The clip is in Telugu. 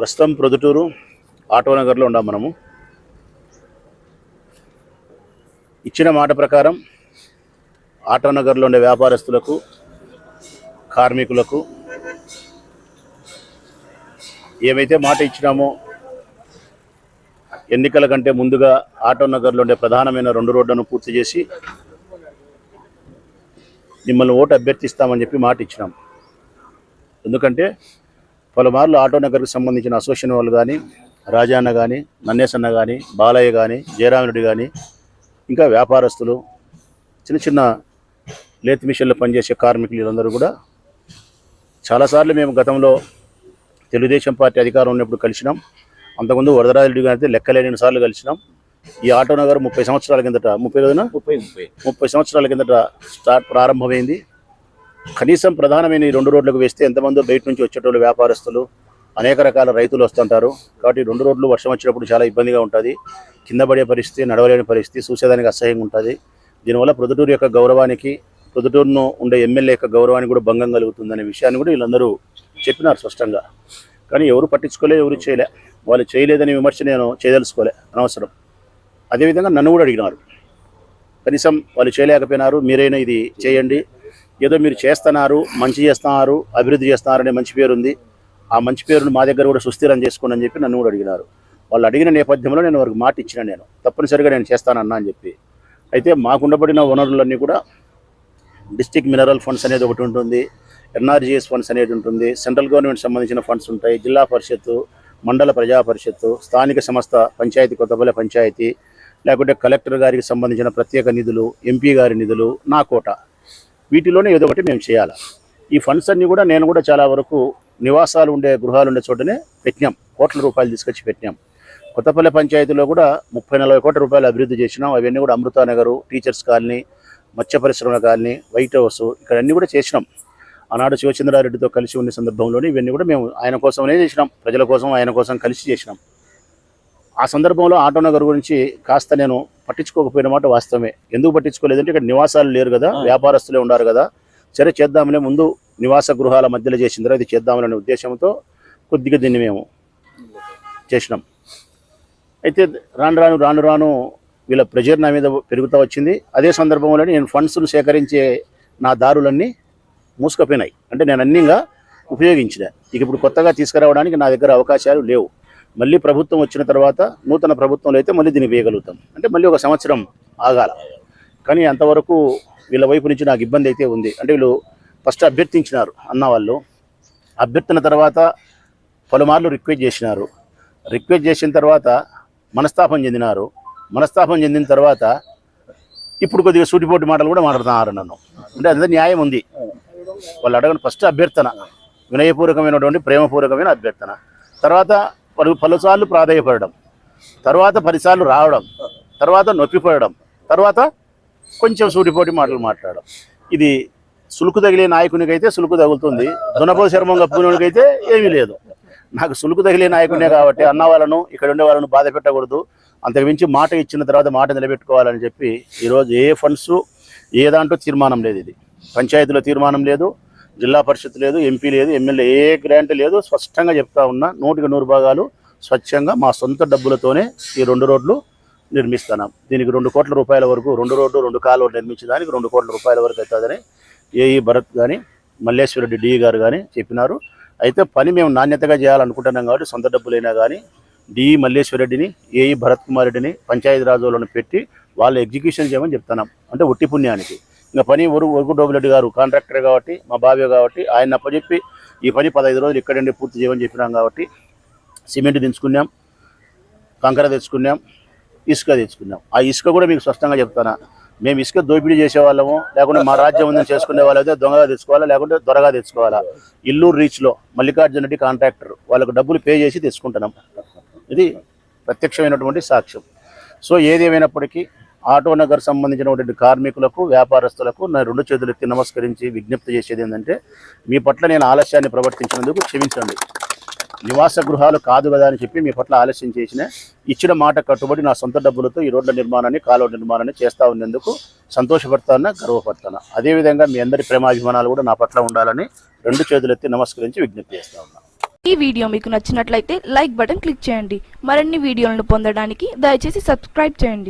ప్రస్తుతం ప్రొద్దుటూరు ఆటో నగర్లో ఉన్నాం మనము. ఇచ్చిన మాట ప్రకారం ఆటో నగర్లో ఉండే వ్యాపారస్తులకు కార్మికులకు ఏమైతే మాట ఇచ్చినామో ఎన్నికల కంటే ముందుగా ఆటో నగర్లో ఉండే ప్రధానమైన రెండు రోడ్లను పూర్తి చేసి మిమ్మల్ని ఓటు అభ్యర్థిస్తామని చెప్పి మాట ఇచ్చినాం. ఎందుకంటే పలుమార్లు ఆటో నగర్కి సంబంధించిన అసోసియేషన్ వాళ్ళు కానీ రాజాన్న కానీ నన్నేసన్న కానీ బాలయ్య కానీ జయరామరెడ్డి కానీ ఇంకా వ్యాపారస్తులు చిన్న చిన్న లేత్ మిషన్లో పనిచేసే కార్మికులు వీళ్ళందరూ కూడా చాలాసార్లు మేము గతంలో తెలుగుదేశం పార్టీ అధికారం ఉన్నప్పుడు కలిసినాం. అంతకుముందు వరదరాజరెడ్డి గారితో లెక్కలేని సార్లు కలిసినాం. ఈ ఆటో నగర్ ముప్పై సంవత్సరాల కిందట ముప్పై రోజున ముప్పై ముప్పై. ముప్పై సంవత్సరాల కిందట స్టార్ట్ ప్రారంభమైంది. కనీసం ప్రధానమైన ఈ రెండు రోడ్లకు వేస్తే ఎంతమందో బయట నుంచి వచ్చేటోళ్ళు వ్యాపారస్తులు అనేక రకాల రైతులు వస్తుంటారు. కాబట్టి రెండు రోడ్లు వర్షం వచ్చినప్పుడు చాలా ఇబ్బందిగా ఉంటుంది. కింద పడే పరిస్థితి నడవలేని పరిస్థితి చూసేదానికి అసహ్యంగా ఉంటుంది. దీనివల్ల ప్రొద్దుటూరు యొక్క గౌరవానికి ప్రొద్దుటూరును ఉండే ఎమ్మెల్యే యొక్క గౌరవానికి కూడా భంగం కలుగుతుందనే విషయాన్ని కూడా వీళ్ళందరూ చెప్పినారు స్పష్టంగా. కానీ ఎవరు పట్టించుకోలే ఎవరు చేయలే. వాళ్ళు చేయలేదని విమర్శ నేను చేయదలుచుకోలే అనవసరం. అదేవిధంగా నన్ను కూడా అడిగినారు. కనీసం వాళ్ళు చేయలేకపోయినారు మీరైనా ఇది చేయండి. ఏదో మీరు చేస్తున్నారు మంచి చేస్తున్నారు అభివృద్ధి చేస్తున్నారనే మంచి పేరు ఉంది. ఆ మంచి పేరును మా దగ్గర కూడా సుస్థిరం చేసుకోండి అని చెప్పి నన్ను కూడా అడిగినారు. వాళ్ళు అడిగిన నేపథ్యంలో నేను వారికి మాట ఇచ్చిన నేను. తప్పనిసరిగా నేను చేస్తానన్నా అని చెప్పి. అయితే మాకు ఉండబడిన వనరులన్నీ కూడా డిస్టిక్ మినరల్ ఫండ్స్ అనేది ఒకటి ఉంటుంది ఎన్ఆర్జీఎస్ ఫండ్స్ అనేది ఉంటుంది సెంట్రల్ గవర్నమెంట్ సంబంధించిన ఫండ్స్ ఉంటాయి జిల్లా పరిషత్తు మండల ప్రజా పరిషత్తు స్థానిక సంస్థ పంచాయతీ కొత్తపల్లి పంచాయతీ లేకుంటే కలెక్టర్ గారికి సంబంధించిన ప్రత్యేక నిధులు ఎంపీ గారి నిధులు నా కోట. వీటిలోనే ఏదో ఒకటి మేము చేయాలి? ఈ ఫండ్స్ అన్నీ కూడా నేను కూడా చాలా వరకు నివాసాలు ఉండే గృహాలు ఉండే చోటనే పెట్టినాం. కోట్ల రూపాయలు తీసుకొచ్చి పెట్టినాం. కొత్తపల్లి పంచాయతీలో కూడా ముప్పై నలభై కోట్ల రూపాయలు అభివృద్ధి చేసినాం. అవన్నీ కూడా అమృతానగర్ టీచర్స్ కాలనీ మత్స్య పరిశ్రమ కాలనీ వైట్ హౌస్ ఇక్కడ అన్నీ కూడా చేసినాం. ఆనాడు శివచంద్రారెడ్డితో కలిసి ఉన్న సందర్భంలోనే ఇవన్నీ కూడా మేము ఆయన కోసమనే చేసినాం. ప్రజల కోసం ఆయన కోసం కలిసి చేసినాం. ఆ సందర్భంలో ఆటో నగర్ గురించి కాస్త నేను పట్టించుకోకపోయిన మాట వాస్తవమే. ఎందుకు పట్టించుకోలేదంటే ఇక్కడ నివాసాలు లేరు కదా వ్యాపారస్తులే ఉన్నారు కదా. సరే చేద్దామనే ముందు నివాస గృహాల మధ్యలో చేసిన తర్వాత ఇది చేద్దామనే ఉద్దేశంతో కొద్దిగా దీన్ని మేము చేసినాం. అయితే రాను రాను రాను రాను వీళ్ళ ప్రెజర్ నా మీద పెరుగుతూ వచ్చింది. అదే సందర్భంలో నేను ఫండ్స్ను సేకరించే నా దారులన్నీ మూసుకుపోయినాయి. అంటే నేను అన్నీగా ఉపయోగించిన. ఇక ఇప్పుడు కొత్తగా తీసుకురావడానికి నా దగ్గర అవకాశాలు లేవు. మళ్ళీ ప్రభుత్వం వచ్చిన తర్వాత నూతన ప్రభుత్వంలో అయితే మళ్ళీ దీన్ని వేయగలుగుతాం. అంటే మళ్ళీ ఒక సంవత్సరం ఆగాల. కానీ అంతవరకు వీళ్ళ వైపు నుంచి నాకు ఇబ్బంది అయితే ఉంది. అంటే వీళ్ళు ఫస్ట్ అభ్యర్థించినారు అన్న వాళ్ళు. అభ్యర్థన తర్వాత పలుమార్లు రిక్వెస్ట్ చేసినారు. రిక్వెస్ట్ చేసిన తర్వాత మనస్తాపం చెందినారు. మనస్తాపం చెందిన తర్వాత ఇప్పుడు కొద్దిగా సూటిపోటి మాటలు కూడా మాట్లాడుతున్నారు నన్ను. అంటే అదే న్యాయం ఉంది. వాళ్ళు అడగని ఫస్ట్ అభ్యర్థన. వినయపూర్వకమైనటువంటి ప్రేమపూర్వకమైన అభ్యర్థన. తర్వాత పలు పలుసార్లు ప్రాధాయపడడం తర్వాత పదిసార్లు రావడం తర్వాత నొప్పిపోయడం తర్వాత కొంచెం సూటిపోటి మాటలు మాట్లాడడం. ఇది సులుకు తగిలే నాయకునికైతే సులుకు తగులుతుంది. దునపో శర్మం అయితే ఏమీ లేదు. నాకు సులుకు తగిలే నాయకునే కాబట్టి అన్న వాళ్ళను ఇక్కడ ఉండే వాళ్ళను బాధ పెట్టకూడదు. అంతకు మించి మాట ఇచ్చిన తర్వాత మాట నిలబెట్టుకోవాలని చెప్పి ఈరోజు ఏ ఫండ్స్ ఏ దాంట్లో తీర్మానం లేదు ఇది. పంచాయతీలో తీర్మానం లేదు. జిల్లా పరిషత్ లేదు ఎంపీ లేదు ఎమ్మెల్యే ఏ గ్రాంట్ లేదు స్పష్టంగా చెప్తా ఉన్నా నూటికి నూరు భాగాలు స్వచ్ఛంగా మా సొంత డబ్బులతోనే ఈ రెండు రోడ్లు నిర్మిస్తున్నాం. దీనికి రెండు కోట్ల రూపాయల వరకు రెండు రోడ్లు రెండు కాలువలు నిర్మించడానికి రెండు కోట్ల రూపాయల వరకు అవుతుందని ఏఈ భరత్ కానీ మల్లేశ్వరరెడ్డి డి గారు కానీ చెప్పినారు. అయితే పని మేము నాణ్యతగా చేయాలనుకుంటున్నాం కాబట్టి సొంత డబ్బులైనా కానీ డి మల్లేశ్వరరెడ్డిని ఏఈ భరత్ కుమార్ రెడ్డిని పంచాయతీ రాజులను పెట్టి వాళ్ళు ఎగ్జిక్యూషన్ చేయమని చెప్తున్నాం. అంటే ఒట్టి పుణ్యానికి. ఇంకా పని ఒరు ఒరుగుడోబిరెడ్డి గారు కాంట్రాక్టర్ కాబట్టి మా బాబే కాబట్టి ఆయన అప్పచెప్పి ఈ పని పదహైదు రోజులు ఇక్కడండి పూర్తి చేయమని చెప్పినాం కాబట్టి సిమెంట్ దించుకున్నాం కంకర తెచ్చుకున్నాం ఇసుక తెచ్చుకున్నాం. ఆ ఇసుక కూడా మీకు స్పష్టంగా చెప్తానా? మేము ఇసుక దోపిడీ చేసేవాళ్ళము లేకుంటే మా రాజ్యం ఉందని చేసుకునే వాళ్ళైతే దొంగగా తెచ్చుకోవాలా లేకుంటే దొరగా తెచ్చుకోవాలా? ఇల్లూరు రీచ్లో మల్లికార్జున రెడ్డి కాంట్రాక్టర్ వాళ్ళకు డబ్బులు పే చేసి తెచ్చుకుంటున్నాం. ఇది ప్రత్యక్షమైనటువంటి సాక్ష్యం. సో ఏదేమైనప్పటికీ ఆటో నగర్ సంబంధించినటువంటి కార్మికులకు వ్యాపారస్తులకు నా రెండు చేతులు నమస్కరించి విజ్ఞప్తి చేసేది ఏంటంటే మీ పట్ల నేను ఆలస్యాన్ని ప్రవర్తించినందుకు క్షమించండి. నివాస గృహాలు కాదు కదా అని చెప్పి మీ పట్ల ఆలస్యం చేసిన ఇచ్చిన మాట కట్టుబడి నా సొంత డబ్బులతో ఈ రోడ్ల నిర్మాణాన్ని కాలువ నిర్మాణాన్ని చేస్తా ఉన్నందుకు సంతోషపడతానా గర్వపడతాను. అదేవిధంగా మీ అందరి ప్రేమాభిమానాలు కూడా నా పట్ల ఉండాలని రెండు చేతులెత్తి నమస్కరించి విజ్ఞప్తి చేస్తా ఉన్నా. ఈ వీడియో మీకు నచ్చినట్లయితే లైక్ బటన్ క్లిక్ చేయండి. మరిన్ని వీడియోలను పొందడానికి దయచేసి సబ్స్క్రైబ్ చేయండి.